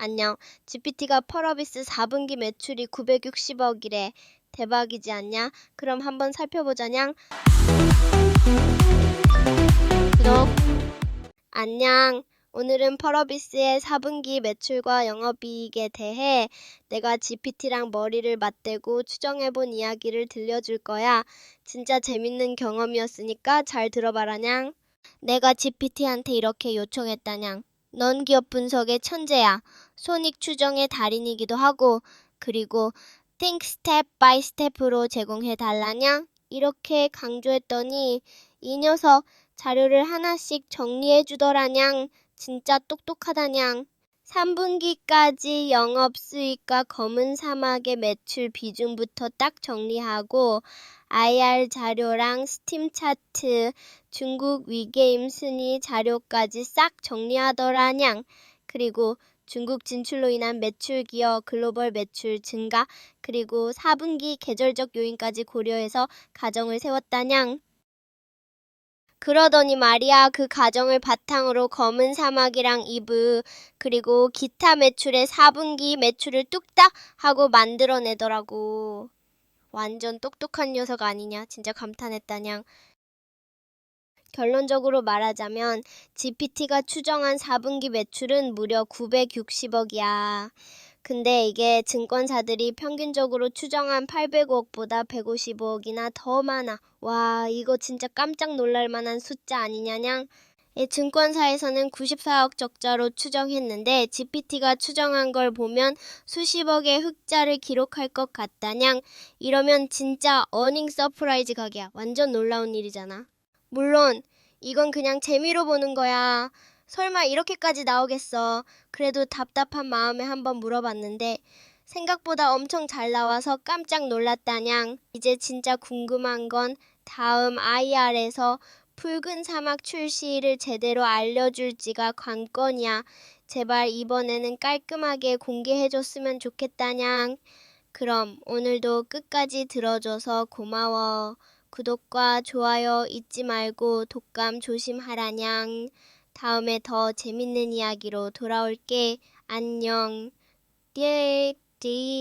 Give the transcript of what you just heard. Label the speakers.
Speaker 1: 안녕. GPT가 펄어비스 4분기 매출이 960억이래. 대박이지 않냐? 그럼 한번 살펴보자냥. 구독. 안녕. 오늘은 펄어비스의 4분기 매출과 영업이익에 대해 내가 GPT랑 머리를 맞대고 추정해본 이야기를 들려줄 거야. 진짜 재밌는 경험이었으니까 잘 들어봐라냥. 내가 GPT한테 이렇게 요청했다냥. 넌 기업 분석의 천재야. 손익 추정의 달인이기도 하고, 그리고 think step by step로 제공해 달라냥. 이렇게 강조했더니 이 녀석 자료를 하나씩 정리해 주더라냥. 진짜 똑똑하다냥. 3분기까지 영업 수익과 검은 사막의 매출 비중부터 딱 정리하고 IR 자료랑 스팀 차트, 중국 위게임 순위 자료까지 싹 정리하더라냥. 그리고 중국 진출로 인한 매출 기여 글로벌 매출 증가, 그리고 4분기 계절적 요인까지 고려해서 가정을 세웠다냥. 그러더니 말이야 그 가정을 바탕으로 검은 사막이랑 이브 그리고 기타 매출의 4분기 매출을 뚝딱 하고 만들어내더라고. 완전 똑똑한 녀석 아니냐 진짜 감탄했다냥. 결론적으로 말하자면 GPT가 추정한 4분기 매출은 무려 960억이야. 근데 이게 증권사들이 평균적으로 추정한 800억보다 155억이나 더 많아. 와, 이거 진짜 깜짝 놀랄 만한 숫자 아니냐냥? 이 증권사에서는 94억 적자로 추정했는데 GPT가 추정한 걸 보면 수십억의 흑자를 기록할 것 같다냥. 이러면 진짜 어닝 서프라이즈 가게야. 완전 놀라운 일이잖아. 물론 이건 그냥 재미로 보는 거야. 설마 이렇게까지 나오겠어. 그래도 답답한 마음에 한번 물어봤는데 생각보다 엄청 잘 나와서 깜짝 놀랐다냥. 이제 진짜 궁금한 건 다음 IR에서 붉은 사막 출시를 제대로 알려줄지가 관건이야. 제발 이번에는 깔끔하게 공개해줬으면 좋겠다냥. 그럼 오늘도 끝까지 들어줘서 고마워. 구독과 좋아요 잊지 말고 독감 조심하라냥. 다음에 더 재밌는 이야기로 돌아올게. 안녕. 띠, 띠.